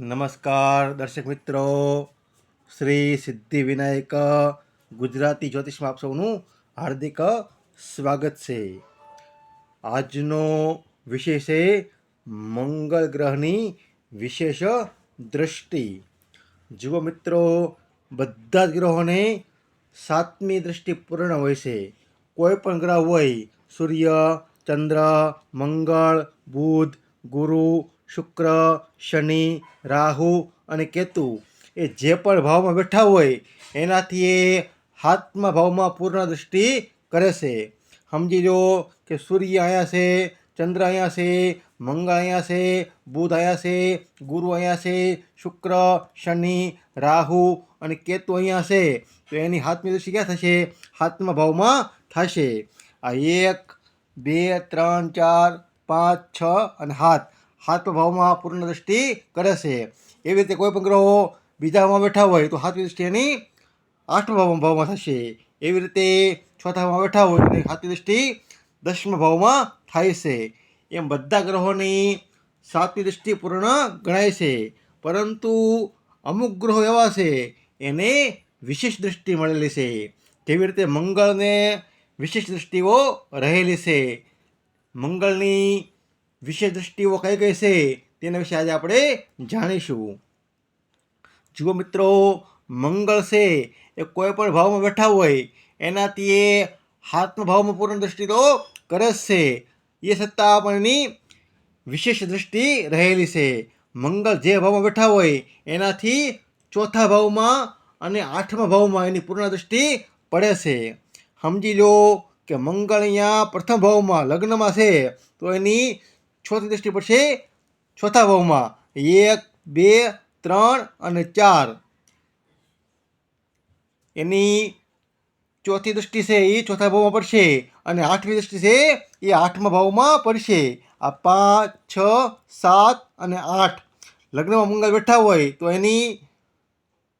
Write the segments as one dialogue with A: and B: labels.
A: નમસ્કાર, દર્શક મિત્રો. શ્રી સિદ્ધિ વિનાયક, ગુજરાતી જ્યોતિષમાં આપ સૌનું હાર્દિક સ્વાગત છે. આજનો વિષય છે મંગળ ગ્રહની વિશેષ દૃષ્ટિ જુઓ મિત્રો, બધા જ ગ્રહોને સાતમી દૃષ્ટિ પૂર્ણ હોય છે. કોઈ પણ ગ્રહ હોય, સૂર્ય, ચંદ્ર, મંગળ, બુધ, ગુરુ શુક્ર, શનિ, રાહુ અને કેતુ એ જે પણ ભાવમાં બેઠા હોય એનાથી એ હાથમાં ભાવમાં પૂર્ણ દૃષ્ટિ કરે છે. સમજી લો કે સૂર્ય અહીંયા છે, ચંદ્ર અહીંયા છે, મંગળ અહીંયા છે, બુધ અહીંયા છે, ગુરુ અહીંયા છે, શુક્ર, શનિ, રાહુ અને કેતુ અહીંયા છે, તો એની હાથની દૃષ્ટિ ક્યાં થશે? હાથમાં ભાવમાં થશે. આ એક, બે, ત્રણ, ચાર, પાંચ, છ અને હાથ હાથમાં ભાવમાં પૂર્ણ દૃષ્ટિ કરે છે. એવી રીતે કોઈ પણ ગ્રહો બીજામાં બેઠા હોય તો હાથમી દ્રષ્ટિ એની આઠમા ભાવમાં ભાવમાં થશે. એવી રીતે ચોથામાં બેઠા હોય તો હાથમી દૃષ્ટિ દસમા ભાવમાં થાય છે. એમ બધા ગ્રહોની સાતમી દૃષ્ટિ પૂર્ણ ગણાય છે. પરંતુ અમુક ગ્રહો એવા છે, એને વિશેષ દૃષ્ટિ મળેલી છે. તેવી રીતે મંગળને વિશેષ દૃષ્ટિઓ રહેલી છે? મંગળની વિશેષ દૃષ્ટિઓ કઈ કઈ છે તેના વિશે આજે આપણે જાણીશું. જુઓ મિત્રો, મંગળ છે, એ કોઈ પણ ભાવમાં બેઠા હોય, એનાથી એ હાથમાં ભાવમાં પૂર્ણ દ્રષ્ટિ તો કરે જ છે. એ છતાં આપણની વિશેષ દૃષ્ટિ રહેલી છે. મંગળ જે ભાવમાં બેઠા હોય, એનાથી ચોથા ભાવમાં અને આઠમા ભાવમાં એની પૂર્ણ દૃષ્ટિ પડે છે. સમજી લો કે મંગળ અહીંયા પ્રથમ ભાવમાં લગ્નમાં છે, તો એની ચોથી દ્રષ્ટિ પડશે ચોથા ભાવમાં એક, બે, ત્રણ અને ચાર. એની ચોથી દૃષ્ટિ છે એ ચોથા ભાવમાં પડશે અને આઠમી દૃષ્ટિ છે એ આઠમા ભાવમાં પડશે આ પાંચ, છ, સાત અને આઠ. લગ્નમાં મંગળ બેઠા હોય તો એની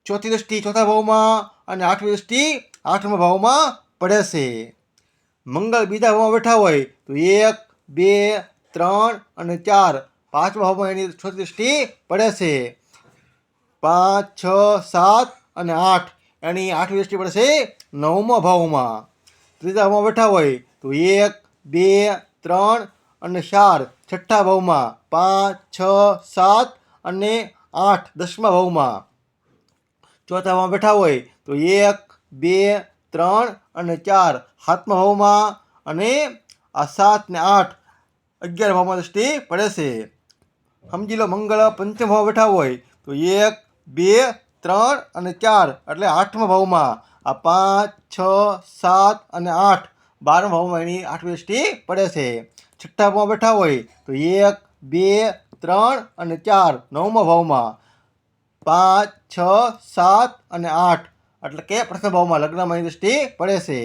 A: ચોથી દૃષ્ટિ ચોથા ભાવમાં અને આઠમી દૃષ્ટિ આઠમા ભાવમાં પડે છે. મંગળ બીજા ભાવમાં બેઠા હોય તો એક, બે ત્રણ અને ચાર. પાંચમા ભાવમાં એની દૃષ્ટિ પડે છે. પાંચ, છ, સાત અને આઠ. એની આઠમી પડે છે નવમા ભાવમાં ત્રીજા ભાવમાં બેઠા હોય તો એક, બે, ત્રણ અને ચાર. છઠ્ઠા ભાવમાં પાંચ, છ, સાત અને આઠ દસમા ભાવમાં ચોથા ભાવમાં બેઠા હોય તો એક, બે, ત્રણ અને ચાર. સાતમા ભાવમાં અને આ સાત ને આઠ અગિયાર ભાવમાં દૃષ્ટિ પડે છે. સમજી લો, મંગળ પંચમ ભાવ બેઠા હોય, તો એક, બે, ત્રણ અને ચાર, એટલે આઠમા ભાવમાં આ પાંચ, છ, સાત અને આઠ, બારમા ભાવમાં એની આઠમી દૃષ્ટિ પડે છે. છઠ્ઠા ભાવમાં બેઠા હોય, તો એક, બે, ત્રણ અને ચાર, નવમા ભાવમાં પાંચ, છ, સાત અને આઠ, એટલે કે પ્રથમ ભાવમાં લગ્નમાં દૃષ્ટિ પડે છે.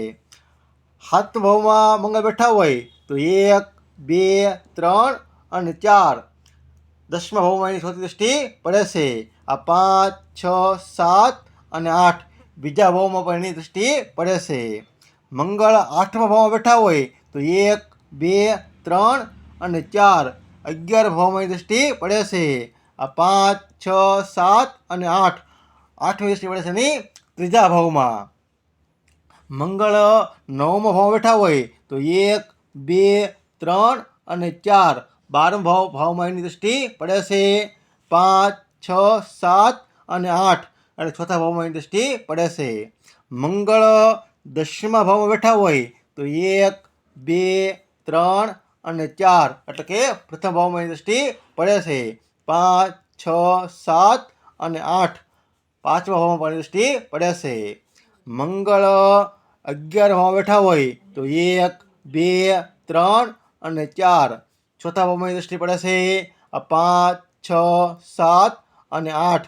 A: સાત ભાવમાં મંગળ બેઠા હોય, તો એક બે, ત્રણ અને ચાર. દસમા ભાવમાં એની ચોથી દૃષ્ટિ પડે છે. આ પાંચ, છ, સાત અને આઠ બીજા ભાવમાં પણ એની દૃષ્ટિ પડે છે. મંગળ આઠમા ભાવમાં બેઠા હોય તો એક, બે, ત્રણ અને ચાર અગિયાર ભાવમાં દૃષ્ટિ પડે છે. આ પાંચ, છ, સાત અને આઠ આઠમી દૃષ્ટિ પડે છે એની ત્રીજા ભાવમાં. મંગળ નવમા ભાવ બેઠા હોય તો એક, બે ત્રણ અને ચાર. બારમા ભાવ, ભાવમાં એની દૃષ્ટિ પડે છે પાંચ, છ, સાત અને આઠ. અને ચોથા ભાવમાં એની દૃષ્ટિ પડે છે. મંગળ દસમા ભાવમાં બેઠા હોય તો એક, બે, ત્રણ અને ચાર. એટલે કે પ્રથમ ભાવમાંની દ્રષ્ટિ પડે છે પાંચ, છ, સાત અને આઠ. પાંચમા ભાવમાં પણ દ્રષ્ટિ પડે છે. મંગળ અગિયાર ભાવમાં બેઠા હોય તો એક, બે, ત્રણ અને ચાર. ચોથા ભાવમાં દ્રષ્ટિ પડે છે આ પાંચ, છ, સાત અને આઠ.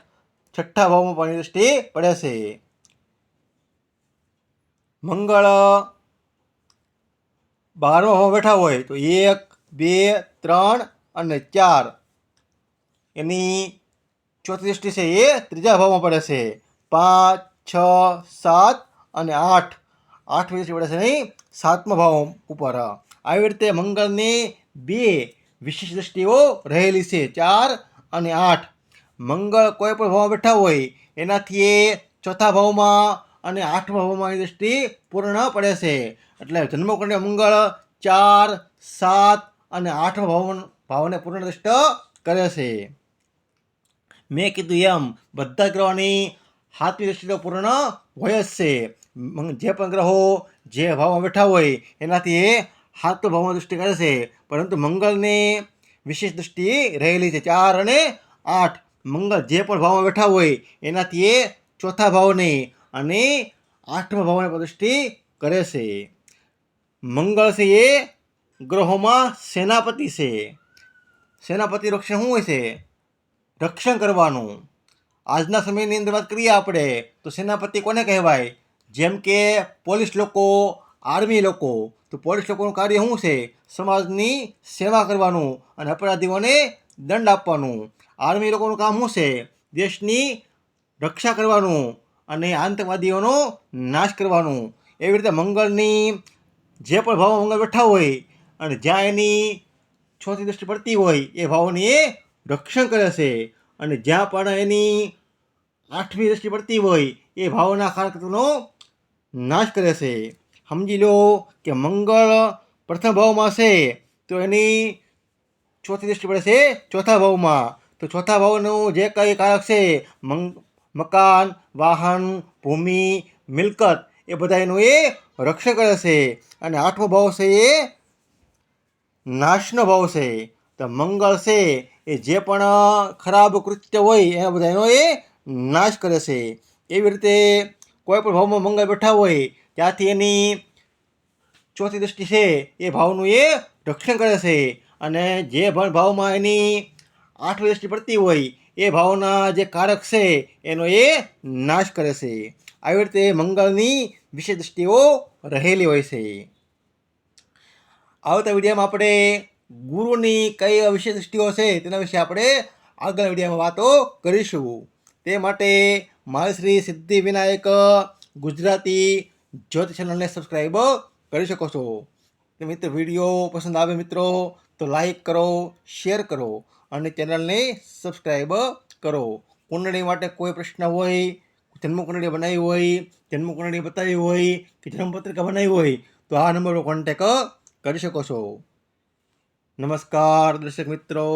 A: છઠ્ઠા ભાવમાં પણ દ્રષ્ટિ પડે છે. મંગળ. બારમા ભાવ બેઠા હોય તો એક, બે, ત્રણ અને ચાર. એની ચોથી દૃષ્ટિ છે એ ત્રીજા ભાવમાં પડે છે. પાંચ, છ, સાત અને આઠ. આઠમી દૃષ્ટિ પડે છે નહીં સાતમા ભાવ ઉપર. આવી રીતે મંગળની બે વિશેષ દૃષ્ટિઓ રહેલી છે, ચાર અને આઠ. મંગળ કોઈ પણ ભાવમાં બેઠા હોય, એનાથી એ ચોથા ભાવમાં અને આઠમા ભાવમાં એની દૃષ્ટિ પૂર્ણ પડે છે. એટલે જન્મકુંડળી મંગળ ચાર, સાત અને આઠમા ભાવ ભાવને પૂર્ણ દ્રષ્ટ કરે છે. મેં કીધું એમ, બધા ગ્રહોની હાથમી દૃષ્ટિ પૂર્ણ હોય જ છે. જે પણ ગ્રહો જે ભાવમાં બેઠા હોય, એનાથી એ હાથ ભાવમાં દૃષ્ટિ કરે છે, પરંતુ મંગળની વિશેષ દૃષ્ટિ રહેલી છે. ચાર અને આઠ. મંગળ જે પણ ભાવમાં બેઠા હોય, એનાથી એ ચોથા ભાવની અને આઠમા ભાવને દૃષ્ટિ કરે છે. મંગળ છે એ ગ્રહોમાં સેનાપતિ છે. સેનાપતિ રક્ષણ શું હોય છે? રક્ષણ કરવાનું. આજના સમયની અંદર વાત કરીએ આપણે, તો સેનાપતિ કોને કહેવાય? જેમ કે પોલીસ લોકો, આર્મી લોકો. તો પોલીસ લોકોનું કાર્ય શું છે? સમાજની સેવા કરવાનું અને અપરાધીઓને દંડ આપવાનું. આર્મી લોકોનું કામ શું છે? દેશની રક્ષા કરવાનું અને આતંકવાદીઓનો નાશ કરવાનું. એવી રીતે મંગળની જે પણ ભાવો મંગળ બેઠા હોય અને જ્યાં એની છોથી દૃષ્ટિ પડતી હોય, એ ભાવોની એ રક્ષણ કરે છે. અને જ્યાં પણ એની આઠમી દૃષ્ટિ પડતી હોય, એ ભાવોના કારકનો નાશ કરે છે. સમજી લો કે મંગળ પ્રથમ ભાવમાં છે, તો એની ચોથી દૃષ્ટિ પડે છે ચોથા ભાવમાં. તો ચોથા ભાવનું જે કંઈ કારક છે મંગ મકાન, વાહન, ભૂમિ, મિલકત, એ બધા એનું એ રક્ષણ કરે છે. અને આઠમો ભાવ છે એ નાશનો ભાવ છે. તો મંગળ છે એ જે પણ ખરાબ કૃત્ય હોય, એના બધા એનો એ નાશ કરે છે. એવી રીતે કોઈ પણ ભાવમાં મંગળ બેઠા હોય ત્યાંથી એની ચોથી દૃષ્ટિ છે, એ ભાવનું એ રક્ષણ કરે છે. અને જે ભાવમાં એની આઠમી દૃષ્ટિ પડતી હોય, એ ભાવના જે કારક છે, એનો એ નાશ કરે છે. આવી રીતે મંગળની વિશેષ દૃષ્ટિઓ રહેલી હોય છે. આવતા વિડીયોમાં આપણે ગુરુની કઈ વિશેષ દૃષ્ટિઓ છે, તેના વિશે આપણે આગળ વિડીયોમાં વાતો કરીશું. તે માટે મારી શ્રી સિદ્ધિ વિનાયક ગુજરાતી જ્યોતિ ચેનલને સબસ્ક્રાઈબ કરી શકો છો. તો મિત્ર વીડિયો પસંદ આવે મિત્રો, તો લાઈક કરો શેર કરો અને ચેનલને સબસ્ક્રાઈબ કરો. કુંડળી માટે કોઈ પ્રશ્ન હોય જન્મ કુંડળી બનાવી હોય જન્મ કુંડળી બતાવી હોય કે જન્મપત્રિકા બનાવી હોય, તો આ નંબર પર કોન્ટેક કરી શકો છો. નમસ્કાર, દર્શક મિત્રો.